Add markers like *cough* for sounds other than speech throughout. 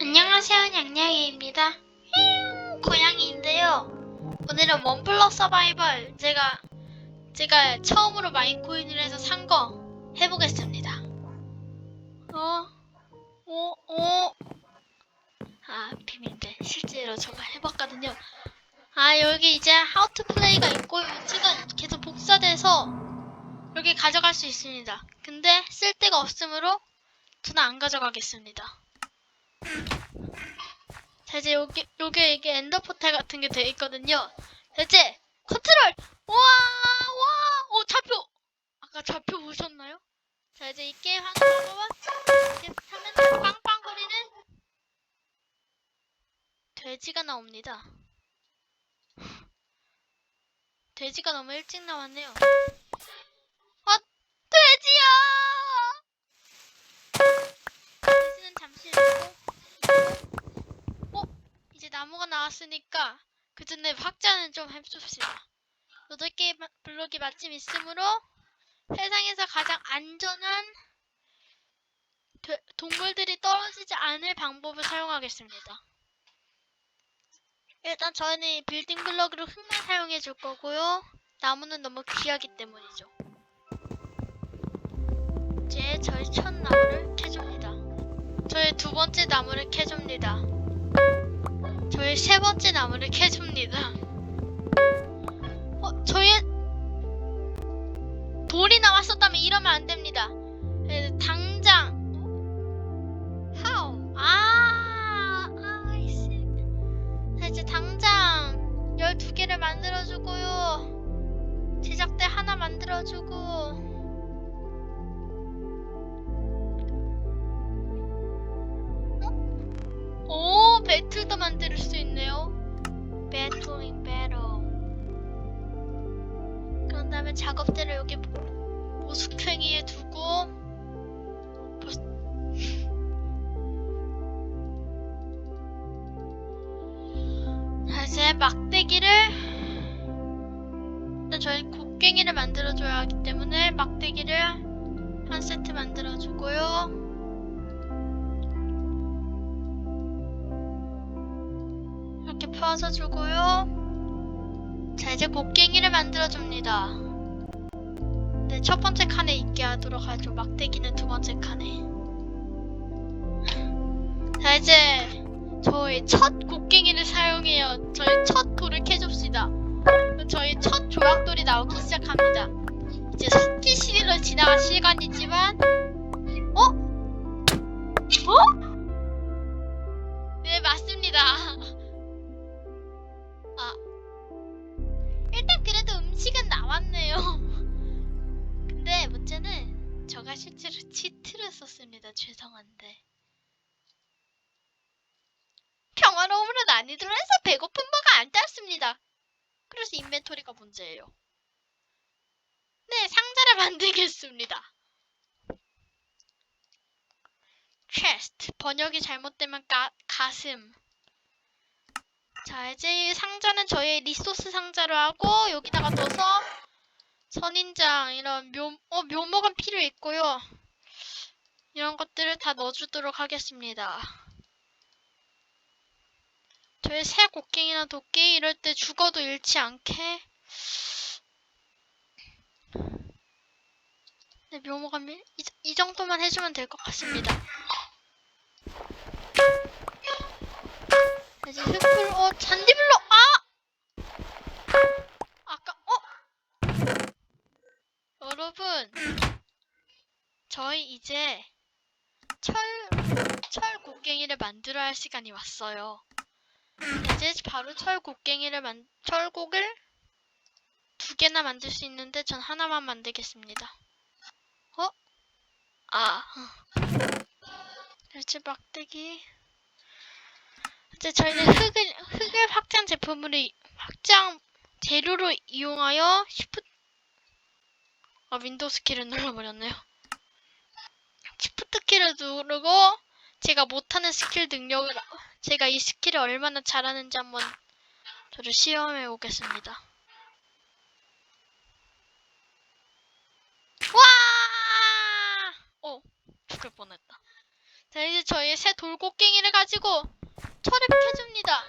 안녕하세요, 냥냥이입니다. 휘용, 고양이인데요. 오늘은 원플러 서바이벌 제가 제가 처음으로 마인코인을 해서 산 거 해보겠습니다. 어, 어, 어. 아 비밀인데 실제로 제가 해봤거든요. 아 여기 이제 하우 투 플레이가 있고 지가 계속 복사돼서 여기 가져갈 수 있습니다. 근데 쓸 데가 없으므로 저는 안 가져가겠습니다. 자 이제 여기 여기 이게 엔더 포탈 같은 게 돼 있거든요. 자 이제 컨트롤 와와 오 좌표 아까 좌표 보셨나요? 자 이제 이 게임 하는 방법은 이렇게 하면 빵빵거리는 돼지가 나옵니다. 돼지가 너무 일찍 나왔네요. 아 돼지야! 나무가 나왔으니까 그 전에 확장은 좀 해줍시다. 여덟 개의 마- 블록이 마침 있으므로 세상에서 가장 안전한 돼- 동물들이 떨어지지 않을 방법을 사용하겠습니다. 일단 저희는 이 빌딩 블럭으로 흙만 사용해 줄 거고요. 나무는 너무 귀하기 때문이죠. 이제 저희 첫 나무를 캐줍니다. 저희 두 번째 나무를 캐줍니다. 저희 세 번째 나무를 캐줍니다. 어, 저희 돌이 나왔었다면 이러면 안 됩니다. 네, 당장. How? 아 아 이씨 자 이제 당장 12개를 만들어주고요. 제작대 하나 만들어주고 배틀도 만들 수 있네요. 배틀링 배틀. 그런 다음에 작업대를 여기 모숙행이에 두고 벌- 자, 이제 막대기를 일단 저희 곡괭이를 만들어줘야 하기 때문에 막대기를 한 세트 만들어주고요. 펴서 주고요. 자, 이제 곡괭이를 만들어줍니다. 네, 첫 번째 칸에 있게 하도록 하죠. 막대기는 두 번째 칸에. 자, 이제 저희 첫 곡괭이를 사용해요. 저희 첫 돌을 캐줍시다. 저희 첫 조약돌이 나오기 시작합니다. 이제 스키시리로 지나갈 시간이지만, 어? 어? 문제예요. 네, 상자를 *laughs* 만들겠습니다. chest 번역이 잘못되면 가, 가슴 자 이제 이 상자는 저의 리소스 상자로 하고 여기다가 넣어서 선인장 이런 묘, 어, 묘목은 필요 있고요 이런 것들을 다 넣어주도록 하겠습니다 저희 새 곡괭이나 도끼 이럴 때 죽어도 잃지 않게 네, 묘목은 미- 이, 이 정도만 해주면 될 것 같습니다 이제 흙불, 어, 잔디블록, 아! 아까, 어? 여러분, 저희 이제 철, 철 곡괭이를 만들어 할 시간이 왔어요. 이제 바로 철 곡괭이를 만, 철곡을 두 개나 만들 수 있는데 전 하나만 만들겠습니다. 어? 아. 이제 막대기. 이제 저희는 흙을, 흙을 확장 제품으로, 이- 확장 재료로 이용하여 시프, 아, 윈도우 키를 눌러버렸네요. 시프트 키를 누르고, 제가 못하는 스킬 능력을, 제가 이 스킬을 얼마나 잘하는지 한번 저를 시험해 보겠습니다. 와! 어, 죽을 뻔했다. 자 이제 저희 새 돌고갱이를 가지고 철을 캐줍니다.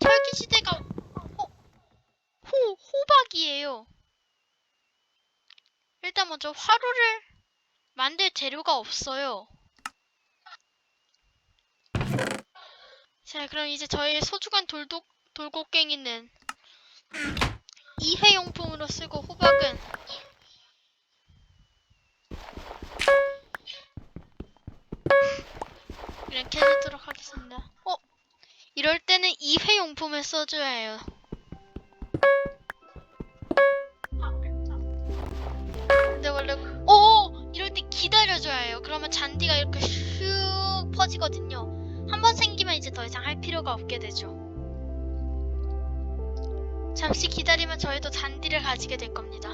철기 시대가 호, 호 호박이에요. 일단 먼저 화로를 만들 재료가 없어요. 자 그럼 이제 저희 소중한 돌도, 돌고갱이는 이회용품으로 쓰고 호박은 이렇게 해주도록 하겠습니다. 어? 이럴 때는 이회용품을 써줘야 해요. 근데 원래 오 이럴 때 기다려줘야 해요. 그러면 잔디가 이렇게 슉 퍼지거든요. 한 번 생기면 이제 더 이상 할 필요가 없게 되죠. 잠시 기다리면 저희도 잔디를 가지게 될 겁니다.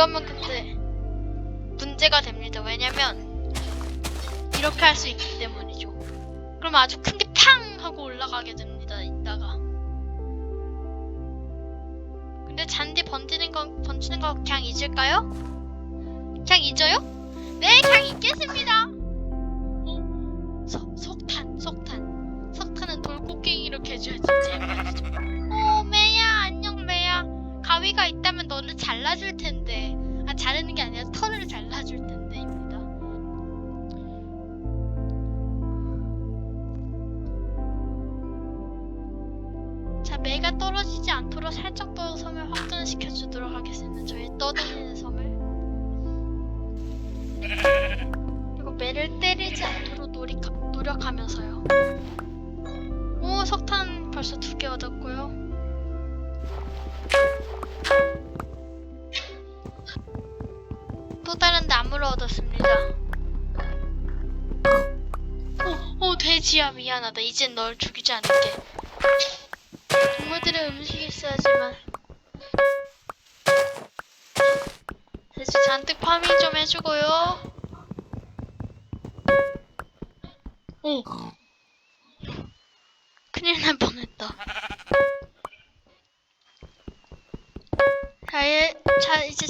이러면 근데 문제가 됩니다. 왜냐면 이렇게 할 수 있기 때문이죠. 그럼 아주 큰 게 팡 하고 올라가게 됩니다. 이따가. 근데 잔디 번지는 거 번지는 거 그냥 잊을까요? 그냥 잊어요? 네, 그냥 잊겠습니다. 어, 석 석탄, 석탄, 석탄은 돌고갱이로 개줘야지 제발이죠. 가위가 있다면 너를 잘라줄 텐데. 아 자르는 게 아니라 털을 잘라줄 텐데입니다. 자, 매가 떨어지지 않도록 살짝 더 섬을 확장시켜 주도록 하겠습니다. 저희 떠다니는 섬을. 그리고 매를 때리지 않도록 노력, 노력하면서요. 오, 석탄 벌써 두 개 얻었고요. 또 다른 나무를 얻었습니다. 오, 오, 돼지야, 미안하다. 이젠 널 죽이지 않을게. 동물들은 음식이 있어야지만. 돼지 잔뜩 파밍 좀 해주고요. 오. 큰일 날 뻔했다.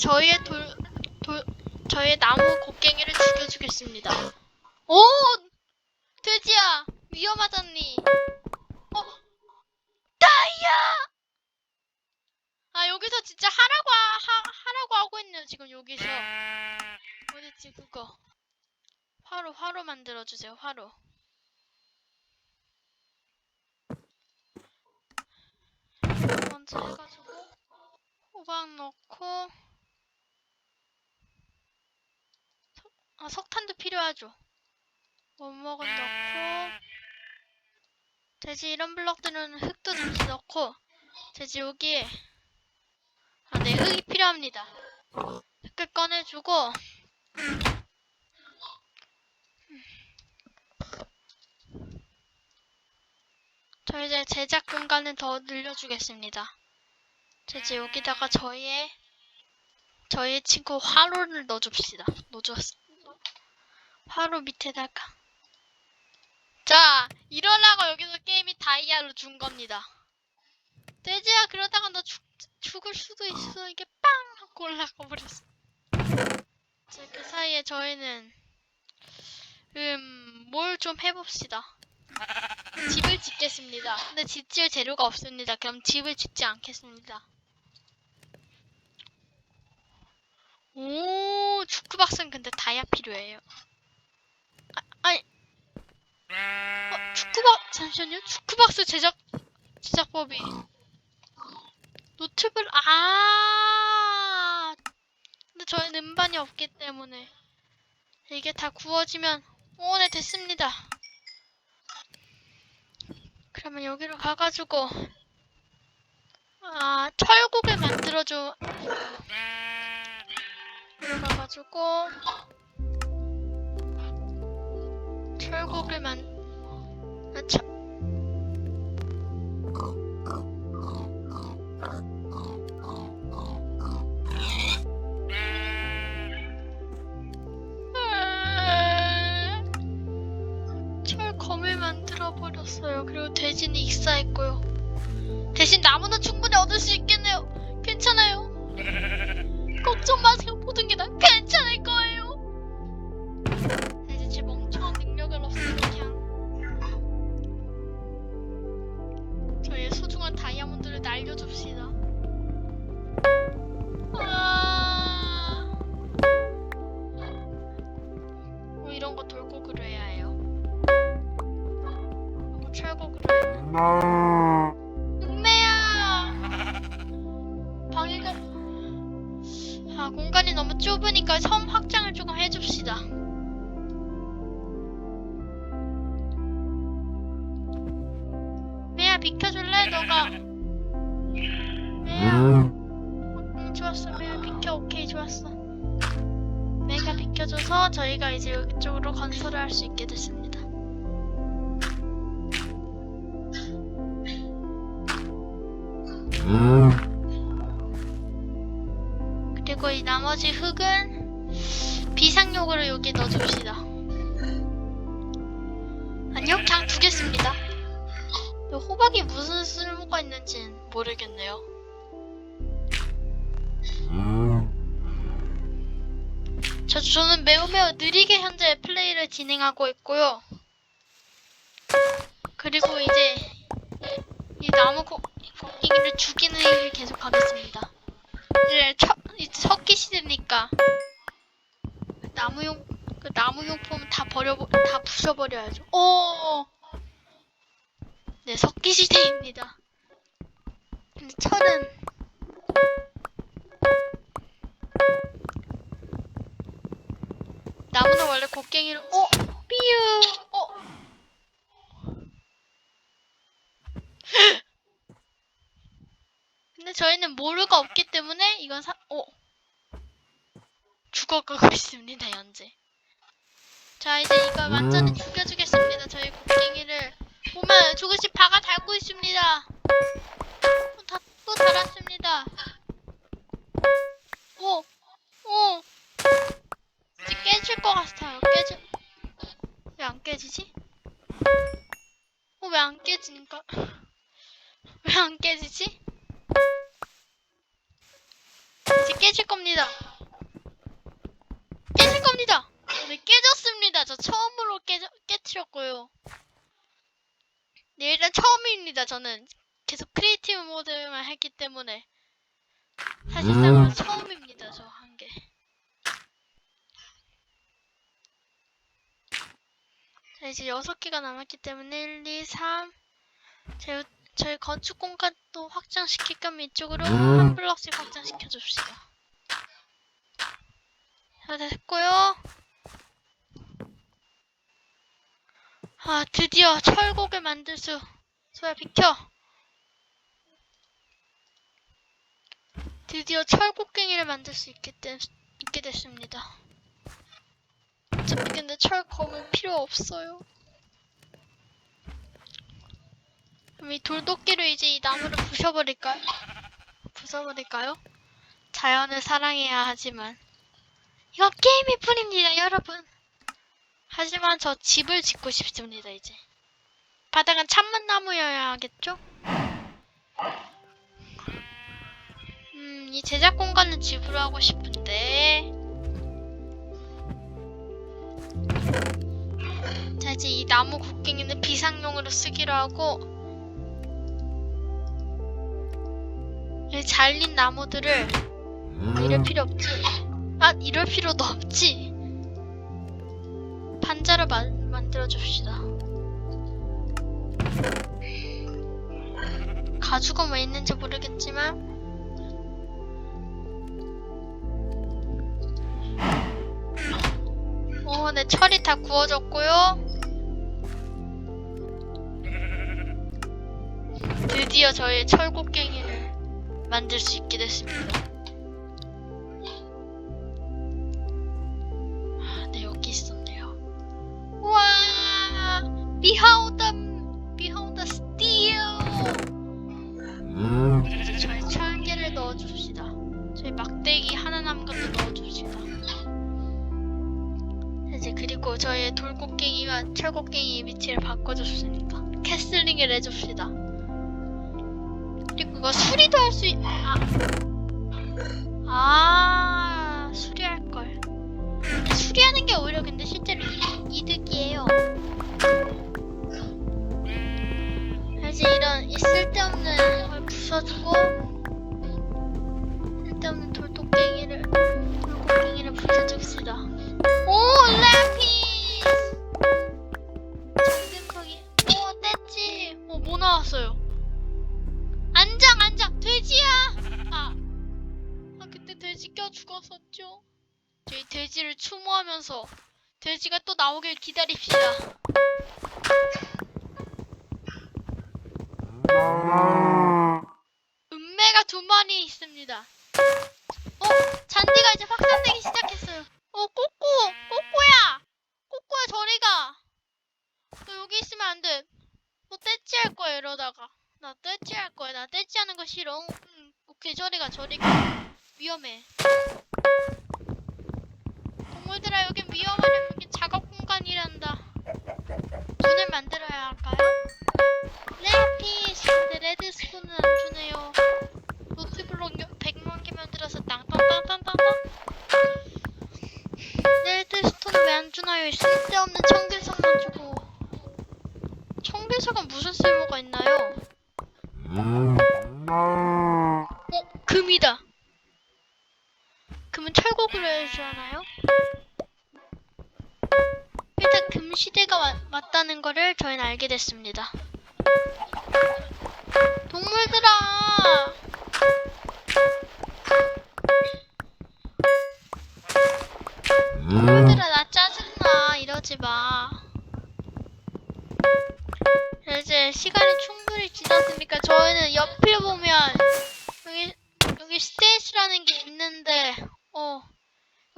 저희의 돌, 돌, 저희의 나무 곡괭이를 죽여주겠습니다. 오! 돼지야! 위험하잖니. 어? 다이아! 아, 여기서 진짜 하라고, 하, 하- 하라고 하고 있네요, 지금 여기서. 어딨지, 그거. 화로, 화로 만들어주세요, 화로. 먼저 해가지고, 호박 넣고, 석, 아, 필요하죠. 원목은 넣고, 돼지 이런 블럭들은 흙도 넣고, 돼지 여기에, 아, 네, 흙이 필요합니다. 흙을 꺼내주고, 저 이제 제작 공간을 더 늘려주겠습니다. 자, 이제 여기다가 저희의 저희 친구 화로를 넣어줍시다. 넣어줬 화로 밑에다가 자 이러다가 여기서 게임이 다이아로 준 겁니다. 돼지야 그러다가 너 죽, 죽을 수도 있어 이게 빵 하고 올라가 버렸어. 자 그 사이에 저희는 음 뭘 좀 해봅시다. 집을 짓겠습니다. 근데 짓질 재료가 없습니다. 그럼 집을 짓지 않겠습니다. 오, 축구박스는 근데 다이아 필요해요. 아, 아니, 어, 축구박, 잠시만요. 축구박스 제작, 제작법이. 노트북, 아, 근데 저희는 음반이 없기 때문에. 이게 다 구워지면, 오, 네, 됐습니다. 그러면 여기로 가가지고 아 철곡을 만들어줘 여기로 가가지고 철곡을 만 아, 참. 철검을 만들어 버렸어요. 그리고 대신이 익사했고요. 대신 나무는 충분히 얻을 수 있겠네요. 괜찮아요. *laughs* 걱정 마세요. 모든 게다 비켜줄래? 너가? 매야 응 좋았어. 매야 비켜 오케이 좋았어. 매가 비켜줘서 저희가 이제 이쪽으로 건설을 할 수 있게 됐습니다. 그리고 이 나머지 흙은 비상용으로 여기 넣어줍시다 호박이 무슨 쓸모가 있는지는 모르겠네요 저, 저는 매우 매우 느리게 현재 플레이를 진행하고 있고요. 그리고 이제 이 나무 고, 고기를 죽이는 일을 계속 하겠습니다. 이제 첫, 이제 석기 시대니까 나무용 그 나무용품 다 버려 다 부셔버려야죠. 오, 네 석기 시대입니다. 근데 철은 나무는 원래 곡괭이로 어? 삐유! 어? *laughs* 근데 저희는 모루가 없기 때문에 이건 사 어. 죽어가고 *laughs* 있습니다 현재. 자 이제 이거 완전히 죽여주겠 보면 조금씩 박아 달고 있습니다 또, 다, 또 달았습니다 오 오. 이제 깨질 것 같아요. 깨질. 왜안 깨지지? 어, 왜 안 깨지니까? *laughs* 왜 안 깨지지? 이제 깨질 겁니다. 깨질 겁니다. 네, 깨졌습니다. 저 처음으로 깨, 깨트렸고요. 네, 일단 처음입니다. 저는 계속 크리에이티브 모드만 했기 때문에. 사실상 처음입니다. 저 한 게. 자, 이제 6개가 남았기 때문에 1, 2, 3 제, 저희 건축 공간도 확장시킬 거면 이쪽으로 한 블럭씩 확장시켜 줍시다 자 됐고요 아 드디어 철곡을 만들 수 소야 비켜 드디어 철곡갱이를 만들 수 있게, 된, 있게 됐습니다 어차피 근데 철 검은 필요 없어요. 그럼 이 돌도끼로 이제 이 나무를 부셔버릴까요? 부숴버릴까요? 자연을 사랑해야 하지만 이건 게임일 뿐입니다, 여러분. 하지만 저 집을 짓고 싶습니다, 이제. 바닥은 참문나무여야 하겠죠? 음, 이 제작 공간은 집으로 하고 싶은데 자 이제 이 나무 곡괭이는 비상용으로 쓰기로 하고 이 잘린 나무들을 아, 이럴 필요 없지 아 이럴 필요도 없지 판자로 만, 만들어 줍시다 가죽은 왜 있는지 모르겠지만 어, 네, 철이 다 구워졌고요. 드디어 저의 철곡갱이를 만들 수 있게 됐습니다. 사실 이런 이 쓸데없는 걸 부숴주고 쓸데없는 돌도깽이를 돌고갱이를 부숴줍시다. 오 램피스! 정등거기. 오 뗐지. 오뭐 나왔어요? 안장 안장 돼지야. 아, 아 그때 돼지 껴 죽었었죠. 저희 돼지를 추모하면서 돼지가 또 나오길 기다립시다. 은매가 두 마리 있습니다. 어, 잔디가 이제 확산되기 시작했어요. 어, 꼬꼬, 꼬꼬야, 꼬꼬야 저리 가. 너 여기 있으면 안 돼. 너 떼찌할 거야 이러다가. 나 떼찌할 거야. 나 떼찌하는 거 싫어. 응, 오케이 저리 가, 저리 가. 위험해. 동물들아 여긴 위험하려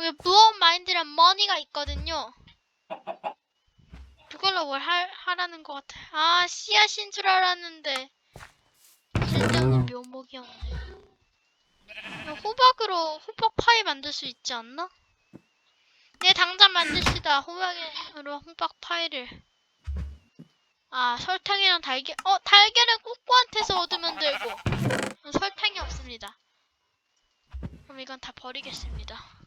여기 무어 마인드란 머니가 있거든요. 그걸로 뭘 할, 하라는 것 같아. 아 씨앗인 줄 알았는데 쓸데없는 묘목이었네. 이거 호박으로 호박 파이 만들 수 있지 않나? 네 당장 만듭시다. 호박으로 호박 파이를. 아 설탕이랑 달걀. 어 달걀은 꾸꾸한테서 얻으면 되고 어, 설탕이 없습니다. 그럼 이건 다 버리겠습니다.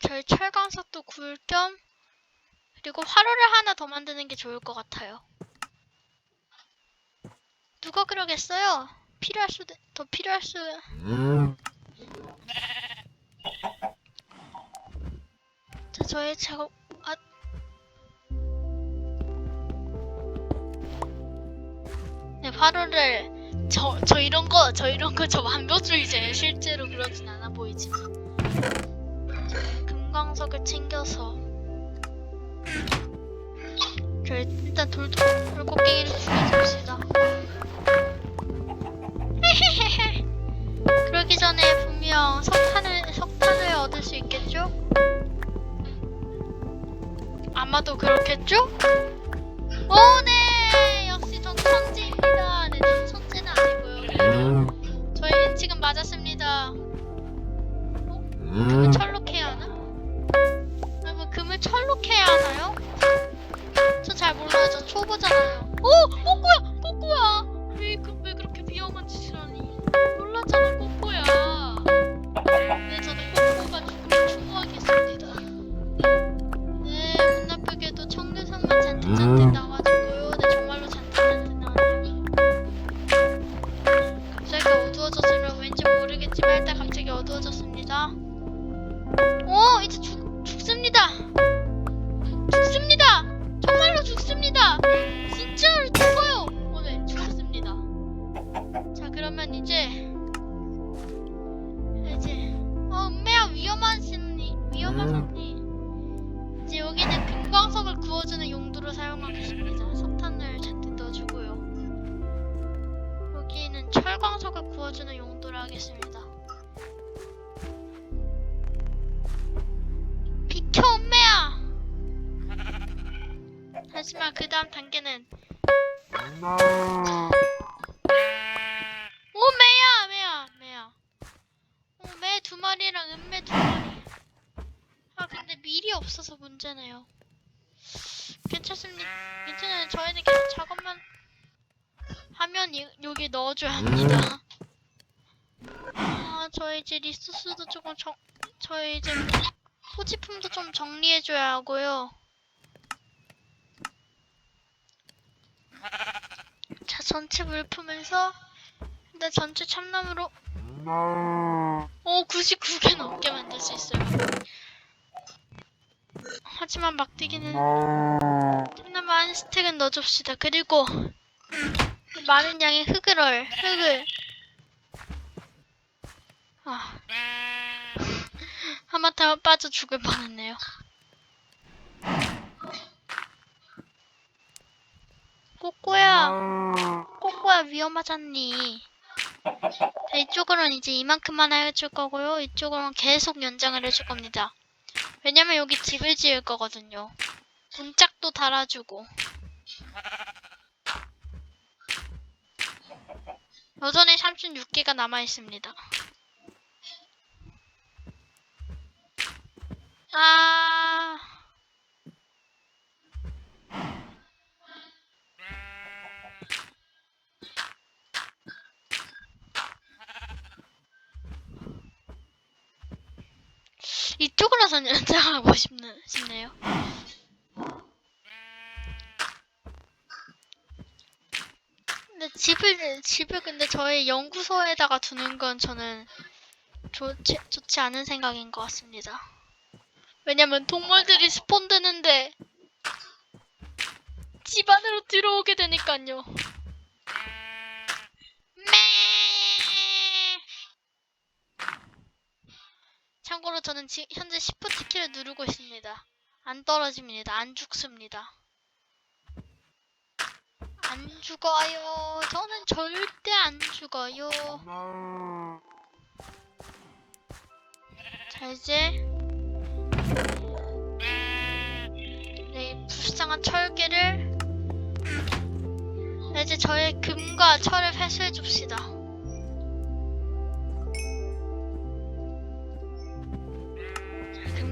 저희 철광석도 구울 겸 그리고 화로를 하나 더 만드는 게 좋을 것 같아요. 누가 그러겠어요? 필요할 수도 더 필요할 수. 자 저의 작업 아 네, 화로를 저, 저 이런 거, 저 이런 거 저 완벽주의자예요. 실제로 그러진 않아 보이지만. 금광석을 챙겨서 저 일단 돌, 돌고갱이를 죽여줍시다. *laughs* 그러기 전에 분명 석탄을, 석탄을 얻을 수 있겠죠? 아마도 그렇겠죠? 오, 네! 하지만 그 다음 단계는 오 매야 매야 매야 오 매 두 마리랑 은매 두 마리 아 근데 밀이 없어서 못 문제네요. 괜찮습니다. 괜찮아요. 저희는 계속 작업만 하면 이, 여기 넣어줘야 합니다. 아, 저희 이제 리소스도 조금 정, 저희 이제 소지품도 좀 정리해줘야 하고요. 자, 전체 물품에서 일단 전체 참나무로 오, 99개 넘게 만들 수 있어요. 하지만 막대기는 참나무 한 스택은 넣어줍시다. 그리고 많은 양의 흙을 얼, 흙을 아 *laughs* 하마터면 빠져 죽을 뻔했네요. 꼬꼬야, 꼬꼬야 위험하잖니. 자, 이쪽으로는 이제 이만큼만 해줄 거고요. 이쪽으로는 계속 연장을 해줄 겁니다. 왜냐면 여기 집을 지을 거거든요. 문짝도 달아주고. 여전히 36개가 남아있습니다. 아... 이쪽으로선 연장하고 *laughs* 싶네, 싶네요. 근데 집을, 집을 근데 저희 연구소에다가 두는 건 저는 좋지, 좋지 않은 생각인 것 같습니다. 왜냐면 동물들이 스폰되는데 집 안으로 들어오게 되니까요. 매. 참고로 저는 지, 현재 시프트 키를 누르고 있습니다. 안 떨어집니다. 안 죽습니다. 안 죽어요. 저는 절대 안 죽어요. 자 이제 네, 이 불쌍한 철개를 네, 이제 저의 금과 철을 회수해 줍시다.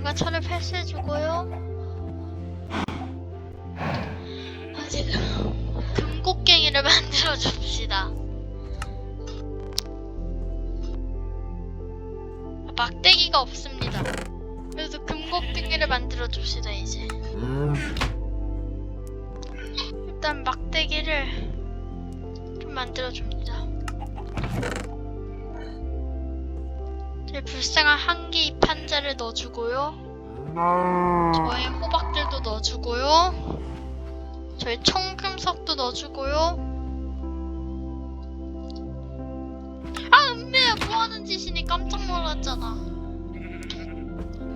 금과 철을 회수해 주고요. 아, 지금 금곡갱이를 *laughs* 만들어 줍시다. 아, 막대기가 없습니다. 그래서 금곡갱이를 만들어 줍시다 이제. 일단 막대기를 좀 만들어 줍니다. 제 불쌍한 한기 판자를 넣어주고요. 저의 호박들도 넣어주고요. 저희 청금석도 넣어주고요. 아, 은매야, 뭐 하는 짓이니 깜짝 놀랐잖아.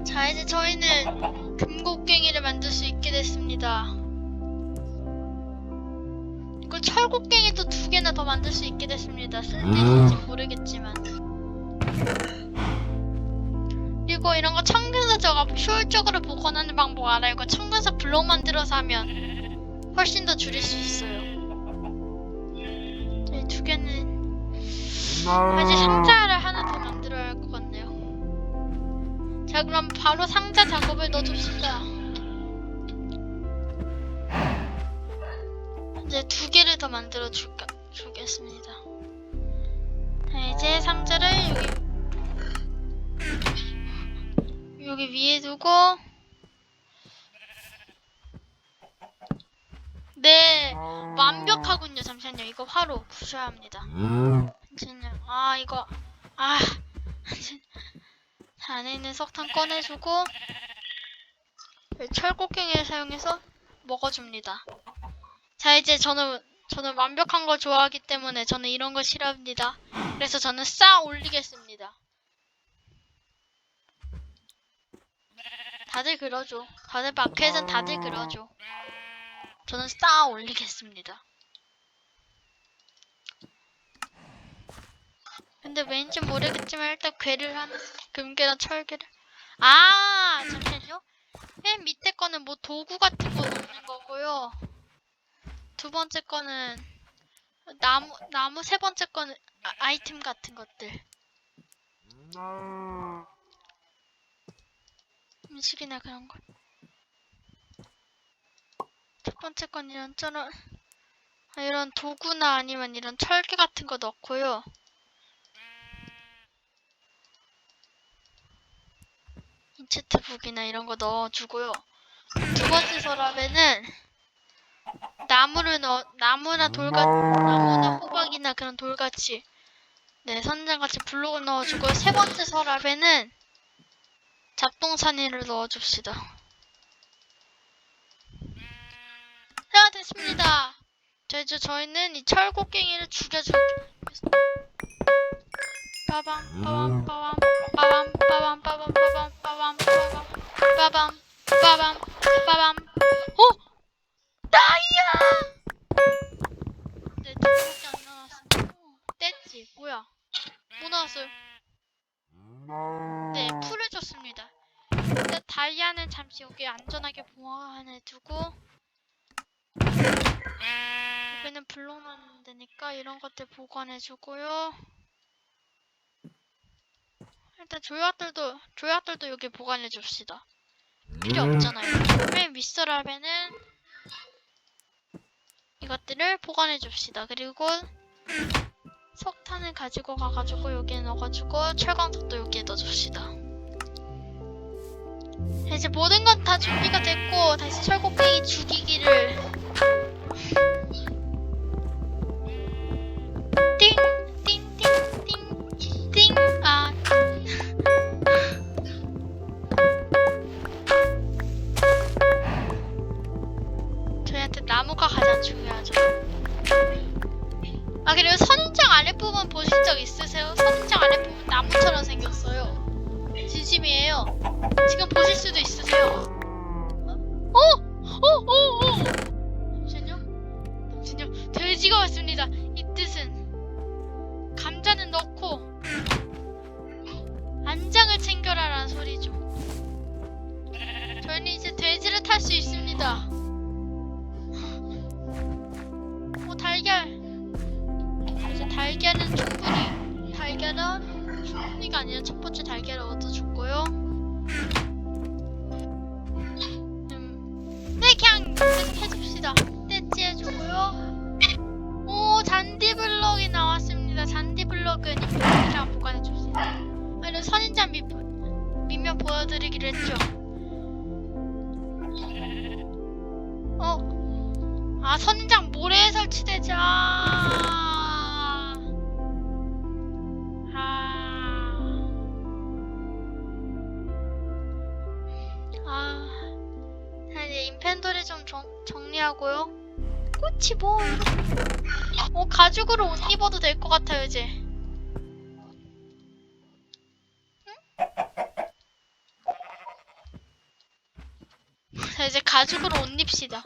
자, 이제 저희는 금곡갱이를 만들 수 있게 됐습니다. 이거 철곡갱이도 두 개나 더 만들 수 있게 됐습니다. 쓸데있을지 모르겠지만. 그리고 이런 거 청근서 저가 효율적으로 보관하는 방법 알아요. 이거 청근서 블록 만들어서 하면 훨씬 더 줄일 수 있어요. 이두 개는 이제 상자를 하나 더 만들어야 할 것 같네요. 자, 그럼 바로 상자 작업을 넣어줍시다. 이제 두 개를 더 만들어 줄까, 주겠습니다. 자, 이제 상자를 여기 여기 위에 두고. 네 완벽하군요 잠시만요. 이거 화로 부셔야 합니다. 잠시만요. 아 이거 아 안에 있는 석탄 꺼내주고 네, 철곡갱이를 사용해서 먹어줍니다. 자 이제 저는 저는 완벽한 걸 좋아하기 때문에 저는 이런 거 싫어합니다. 그래서 저는 쌓아 올리겠습니다 다들 그러죠. 다들 마켓은 다들 그러죠. 저는 쌓아 올리겠습니다. 근데 왠지 모르겠지만 일단 괴를 하는 금괴랑 철괴를 아 잠시만요. 맨 밑에 거는 뭐 도구 같은 거 넣는 거고요. 두 번째 거는 나무 나무 세 번째 거는 아, 아이템 같은 것들. 음식이나 그런 거. 첫 번째 건 이런 저런 아, 이런 도구나 아니면 이런 철개 같은 거 넣고요. 인체트북이나 이런 거 넣어주고요. 두 번째 서랍에는 나무를 넣어 나무나 돌같 나무나 호박이나 그런 돌같이 네 선장같이 블록을 넣어주고 세 번째 서랍에는 잡동사니를 넣어줍시다. 자 됐습니다. 자 이제 저희는 이 철곡갱이를 죽여줄 빠밤 빠밤 빠밤 빠밤 빠밤 빠밤 빠밤 빠밤 빠밤 빠밤 빠밤 어? 나이야! 네, 두밖에 안 나왔어. 어, 뗐지? 뭐야? 뭐 나왔어요? 네, 풀을 줬습니다. 일단 다이아는 잠시 여기 안전하게 보관해 두고 여기는 블록 넣는 데니까 이런 것들 보관해 주고요. 일단 조약들도 조약들도 여기 보관해 줍시다. 필요 없잖아요. 맨 윗서랍에는 이것들을 보관해 줍시다. 그리고 석탄을 가지고 가가지고 여기에 넣어가지고 철광석도 여기에 넣어줍시다. 이제 모든 건 다 준비가 됐고 다시 철곡갱이 죽이기를 돼지가 왔습니다. 이 뜻은 감자는 넣고 안장을 챙겨라라는 소리죠. 저희는 이제 돼지를 탈 수 있습니다. 오 달걀. 이제 달걀은 충분히 달걀은 충분히가 아니라 첫 번째 달걀을 얻어 아, 자 이제 인펜토리 좀 정, 정리하고요. 꽃이 뭐. 어, 가죽으로 옷 입어도 될 것 같아요, 이제. 응? 자, 이제 가죽으로 옷 입시다.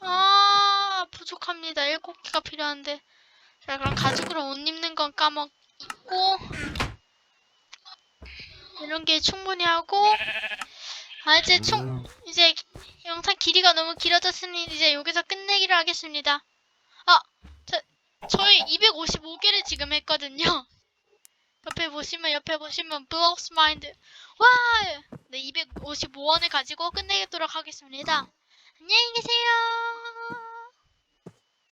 아, 부족합니다. 일곱 개가 필요한데. 자, 그럼 가죽으로 옷 입는 건 까먹 있고. 이런 게 충분히 하고. *laughs* 아, 이제 총, 이제 영상 길이가 너무 길어졌으니 이제 여기서 끝내기로 하겠습니다. 아, 저, 저희 255개를 지금 했거든요. *laughs* 옆에 보시면, 옆에 보시면, 블록스 마인드. 와! 네, 255원을 가지고 끝내도록 하겠습니다. 안녕히 계세요.